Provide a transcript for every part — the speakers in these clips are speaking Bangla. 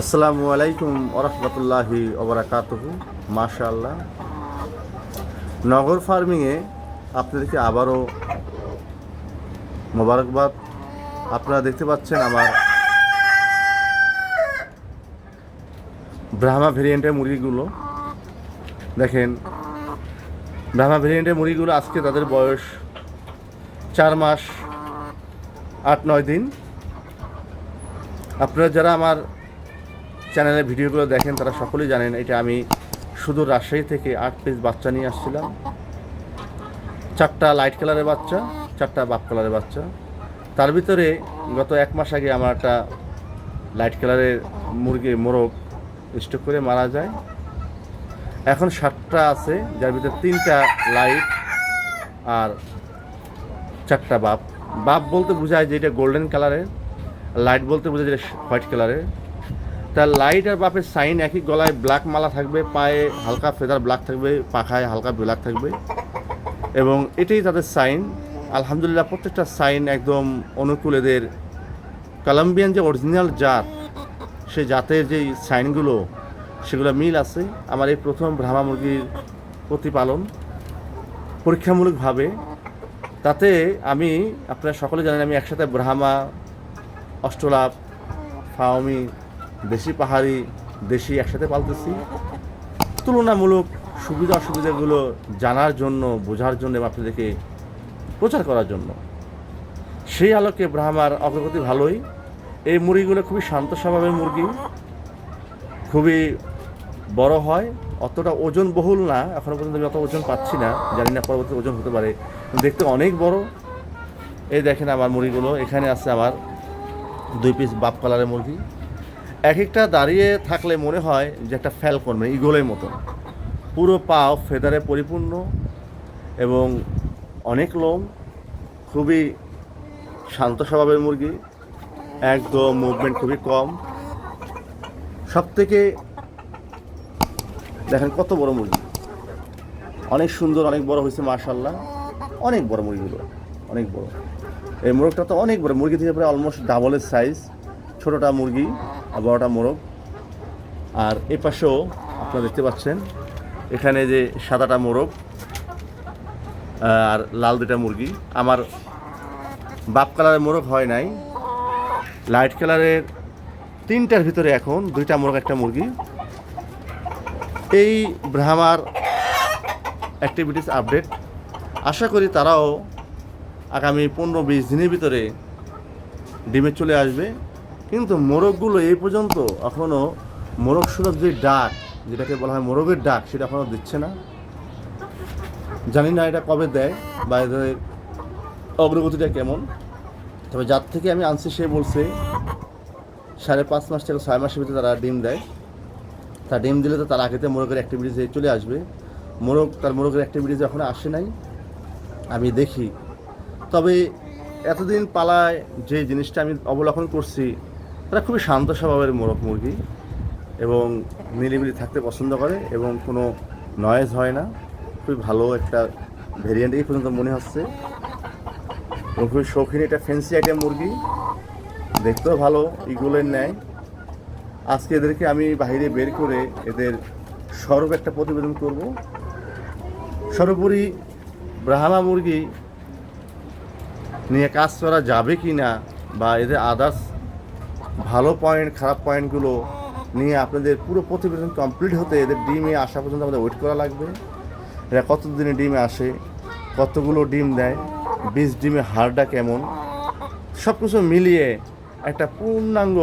আসসালামু আলাইকুম ওরহমতুল্লাহি ওবরাকাতহু মাশাআল্লাহ। নগর ফার্মিংয়ে আপনাদেরকে আবারও মোবারকবাদ। আপনারা দেখতে পাচ্ছেন আমার ব্রাহ্মা ভেরিয়েন্টের মুরগিগুলো। দেখেন ব্রাহ্মা ভেরিয়েন্টের মুরগিগুলো আজকে তাদের বয়স চার মাস, আট নয় দিন। আপনারা যারা আমার চ্যানেলে ভিডিওগুলো দেখেন, তারা সকলেই জানেন, এটা আমি শুধু রাজশাহী থেকে আট পিস বাচ্চা নিয়ে আসছিলাম। চারটা লাইট কালারের বাচ্চা, চারটা বাপ কালারের বাচ্চা। তার ভিতরে গত এক মাস আগে আমার একটা লাইট কালারের মুরগি মোরগ স্টক করে মারা যায়। এখন সাতটা আছে, যার ভিতরে তিনটা লাইট আর চারটা বাপ। বাপ বলতে বোঝায় যে এটা গোল্ডেন কালারের লাইট বলতে বোঝায় যেটা হোয়াইট কালারের তার লাইট আর বাপের সাইন একই গলায় ব্ল্যাক মালা থাকবে, পায়ে হালকা ফেদার ব্ল্যাক থাকবে, পাখায় হালকা ব্ল্যাক থাকবে। এবং এটাই তাদের সাইন আলহামদুলিল্লাহ, প্রত্যেকটা সাইন একদম অনুকূল এদের। কলম্বিয়ান যে অরিজিনাল জাত সেই জাতের যে সাইনগুলো সেগুলো মিল আছে। আমার এই প্রথম ভ্রামা মুরগির প্রতিপালন পরীক্ষামূলকভাবে। তাতে আমি, আপনারা সকলে জানেন আমি একসাথে ব্রাহ্মা, অষ্টলাভ, ফাওমি দেশি পাহাড়ি, দেশি একসাথে পালতেছি। তুলনামূলক সুবিধা অসুবিধাগুলো জানার জন্য, বোঝার জন্য এবং আপনাদেরকে প্রচার করার জন্য। সেই আলোকে ব্রাহ্মার অগ্রগতি ভালোই। এই মুরগিগুলো খুবই শান্ত স্বভাবের মুরগি। খুবই বড় হয়। অতটা ওজন বহুল না। এখনও পর্যন্ত আমি অত ওজন পাচ্ছি না। জানি না পরবর্তী ওজন হতে পারে। দেখতে অনেক বড়। এই দেখেন আমার মুরগিগুলো। এখানে আছে আমার দুই পিস বাপ কালারের মুরগি। এক একটা দাঁড়িয়ে থাকলে মনে হয় যে একটা ফ্যালকন মানে ইগলের মতন। পুরো পাও ফেদারে পরিপূর্ণ এবং অনেক লোম, খুবই শান্ত স্বভাবের মুরগি, একদম মুভমেন্ট খুবই কম। সব থেকে দেখেন কত বড় মুরগি। অনেক সুন্দর, অনেক বড় হয়েছে মার্শাল্লাহ অনেক বড় মুরগিগুলো, অনেক বড়। এই মোরগটা তো অনেক বড়, মুরগি থেকে প্রায় অলমোস্ট ডাবলের সাইজ ছোটোটা মুরগি আর বড়টা মোরগ। আর এ পাশেও আপনারা দেখতে পাচ্ছেন, এখানে যে সাদাটা মোরগ আর লাল দুটা মুরগি। আমার বাপ কালারের মোরগ হয় নাই, লাইট কালারের তিনটার ভিতরে এখন দুইটা মোরগ, একটা মুরগি। এই ব্রাহ্মার অ্যাক্টিভিটিস আপডেট আশা করি তারাও আগামী পনেরো বিশ দিনের ভিতরে ডিমে চলে আসবে। কিন্তু মোরগগুলো এই পর্যন্ত এখনও মোরগ সুরক যে ডাক, যেটাকে বলা হয় মোরগের ডাক, সেটা এখনও দিচ্ছে না। জানি না এটা কবে দেয় বা এদের অগ্রগতিটা কেমন। তবে যার থেকে আমি আনছি সে বলছে, সাড়ে পাঁচ মাস থেকে ছয় মাসের ভিতরে তারা ডিম দেয়। তা ডিম দিলে তো তার আগেতে মোরগের অ্যাক্টিভিটিসে চলে আসবে। মোরগ, তার মোরগের অ্যাক্টিভিটিস এখনও আসে নাই। আমি দেখি। তবে এতদিন পালায় যে জিনিসটা আমি অবলোকন করছি তারা খুবই শান্ত স্বভাবের মোরগ মুরগি এবং নিরিবিলি থাকতে পছন্দ করে এবং কোনো নয়েজ হয় না। খুবই ভালো একটা ভেরিয়েন্ট এই পর্যন্ত মনে হচ্ছে। এবং খুবই শৌখিন এটা ফেন্সি আইটেম মুরগি। দেখতেও ভালো ইগুলের ন্যায় আজকে এদেরকে আমি বাইরে বের করে এদের সর্ব একটা প্রতিবেদন করব। সর্বোপরি ব্রাহ্মা মুরগি নিয়ে কাজ করা যাবে কি না বা এদের আদার্স ভালো পয়েন্ট খারাপ পয়েন্টগুলো নিয়ে আপনাদের পুরো প্রতিবেদন কমপ্লিট হতে এদের ডিমে আসা পর্যন্ত আমাদের ওয়েট করা লাগবে। এরা কত দিনে ডিমে আসে, কতগুলো ডিম দেয়, বীজ ডিমে হারটা কেমন সব কিছু মিলিয়ে একটা পূর্ণাঙ্গ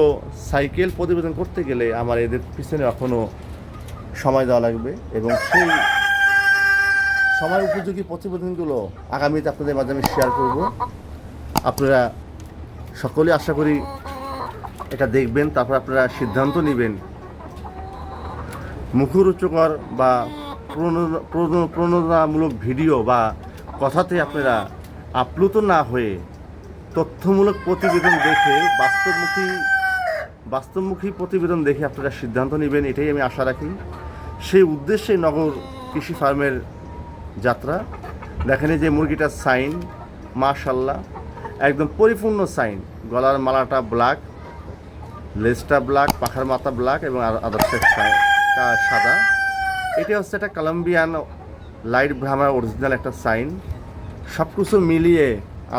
সাইকেল প্রতিবেদন করতে গেলে আমার এদের পিছনে এখনও সময় দেওয়া লাগবে এবং সেই সময় উপযোগী প্রতিবেদনগুলো আগামীতে আপনাদের মাধ্যমে শেয়ার করব। আপনারা সকলে আশা করি এটা দেখবেন, তারপর আপনারা সিদ্ধান্ত নেবেন। মুখরোচকর বা প্রণোদনা- প্রণোদনামূলক ভিডিও বা কথাতে আপনারা আপ্লুত না হয়ে তথ্যমূলক প্রতিবেদন দেখে বাস্তবমুখী বাস্তবমুখী প্রতিবেদন দেখে আপনারা সিদ্ধান্ত নেবেন, এটাই আমি আশা রাখি। সেই উদ্দেশ্যে নগর কৃষি ফার্মের যাত্রা। দেখেন যে মুরগিটার সাইন, মাশাল্লাহ, একদম পরিপূর্ণ সাইন, গলার মালাটা ব্ল্যাক লেজটা ব্ল্যাক পাখার মাথা ব্ল্যাক এবং আদার্সটা সাদা। এটা হচ্ছে একটা কলম্বিয়ান লাইট ভ্রামার অরিজিনাল একটা সাইন সব কিছু মিলিয়ে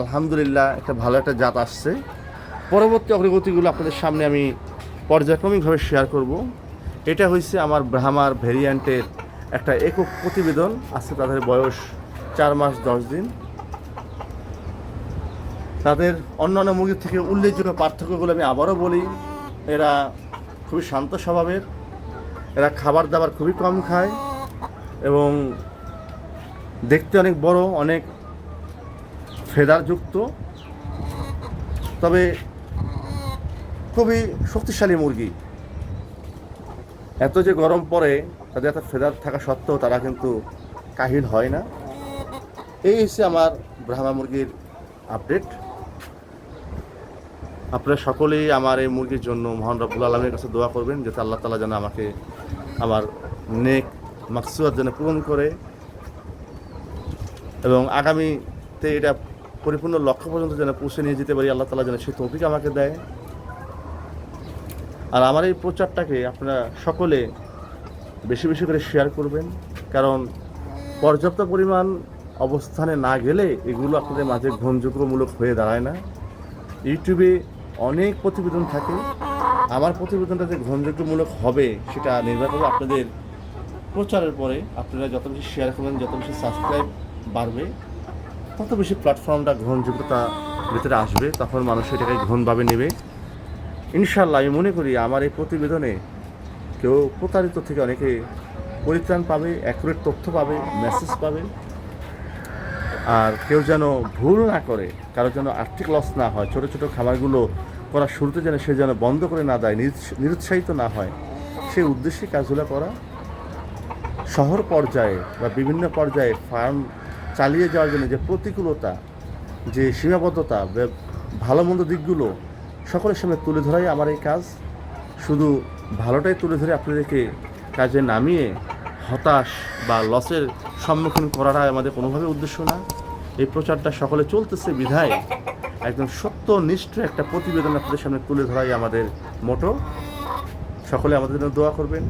আলহামদুলিল্লাহ একটা ভালো একটা জাত আসছে। পরবর্তী অগ্রগতিগুলো আপনাদের সামনে আমি পর্যায়ক্রমিকভাবে শেয়ার করব। এটা হচ্ছে আমার ব্রাহ্মার ভেরিয়েন্টের একটা একক প্রতিবেদন। আজকে তাদের বয়স চার মাস দশ দিন। তাদের অন্যান্য মুরগির থেকে উল্লেখযোগ্য পার্থক্যগুলো আমি আবারও বলি। এরা খুবই শান্ত স্বভাবের। এরা খাবার দাবার খুবই কম খায় এবং দেখতে অনেক বড়, অনেক ফেদারযুক্ত। তবে খুবই শক্তিশালী মুরগি। এত যে গরম পড়ে, তাদের এত ফেদার থাকা সত্ত্বেও তারা কিন্তু কাহিল হয় না। এই হচ্ছে আমার ব্রাহ্মা মুরগির আপডেট আপনারা সকলেই আমার এই মুরগির জন্য মহান রব্বুল আলমের কাছে দোয়া করবেন, যাতে আল্লাহ তালা যেন আমাকে আমার নেক মাকসুয়াদ যেন পূরণ করে। এবং আগামীতে এটা পরিপূর্ণ লক্ষ্য পর্যন্ত যেন পৌঁছে নিয়ে যেতে পারি, আল্লাহ তালা যেন সে তৌফিক আমাকে দেয়। আর আমার এই প্রচারটাকে আপনারা সকলে বেশি বেশি করে শেয়ার করবেন, কারণ পর্যাপ্ত পরিমাণ অবস্থানে না গেলে এগুলো আপনাদের মাঝে গ্রহণযোগ্যমূলক হয়ে দাঁড়ায় না। ইউটিউবে অনেক প্রতিবেদন থাকে। আমার প্রতিবেদনটা যে গ্রহণযোগ্যমূলক হবে, সেটা নির্ভর করবে আপনাদের প্রচারের পরে। আপনারা যত বেশি শেয়ার করবেন, যত বেশি সাবস্ক্রাইব বাড়বে, তত বেশি প্ল্যাটফর্মটা গ্রহণযোগ্যতা ভিতরে আসবে, তখন মানুষ এটাকে গ্রহণভাবে নেবে। ইনশাল্লাহ আমি মনে করি আমার এই প্রতিবেদনে কেউ প্রতারিত থেকে অনেকে পরিত্রাণ পাবে অ্যাকুরেট তথ্য পাবে মেসেজ পাবে। আর কেউ যেন ভুল না করে, কারও যেন আর্থিক লস না হয়, ছোট ছোট খাবারগুলো করার শুরুতে যেন সে যেন বন্ধ করে না দেয়, নিরুৎস- নিরুৎসাহিত না হয় সেই উদ্দেশ্যে কাজগুলো করা। শহর পর্যায়ে বা বিভিন্ন পর্যায়ে ফার্ম চালিয়ে যাওয়ার জন্য যে প্রতিকূলতা, যে সীমাবদ্ধতা ভালো মন্দ দিকগুলো সকলের সামনে তুলে ধরাই আমার এই কাজ। শুধু ভালোটাই তুলে ধরে আপনাদেরকে কাজে নামিয়ে হতাশ বা লসের সম্মুখীন করাটাই আমাদের কোনোভাবে উদ্দেশ্য না। এই প্রচারটা সকলে চলতেছে বিধায় একদম সত্যনিষ্ঠ একটা প্রতিবেদন আপনাদের সামনে তুলে ধরাই আমাদের মোটো। সকলে আমাদের জন্য দোয়া করবেন।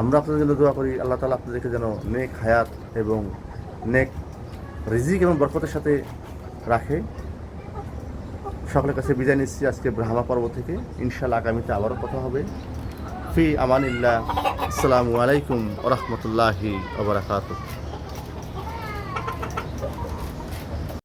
আমরা আপনাদের জন্য দোয়া করি, আল্লাহ তালা আপনাদেরকে যেন নেক হায়াত এবং নেক রিজিক এবং বরকতের সাথে রাখে। সকলের কাছে বিদায় নিচ্ছি আজকে ব্রাহ্মা পর্ব থেকে। ইনশাল্লাহ আগামীতে আবারও কথা হবে। ফি আমানিল্লাহ। আসসালামু আলাইকুম ওরহমতুল্লাহি ওবরাকাতুহ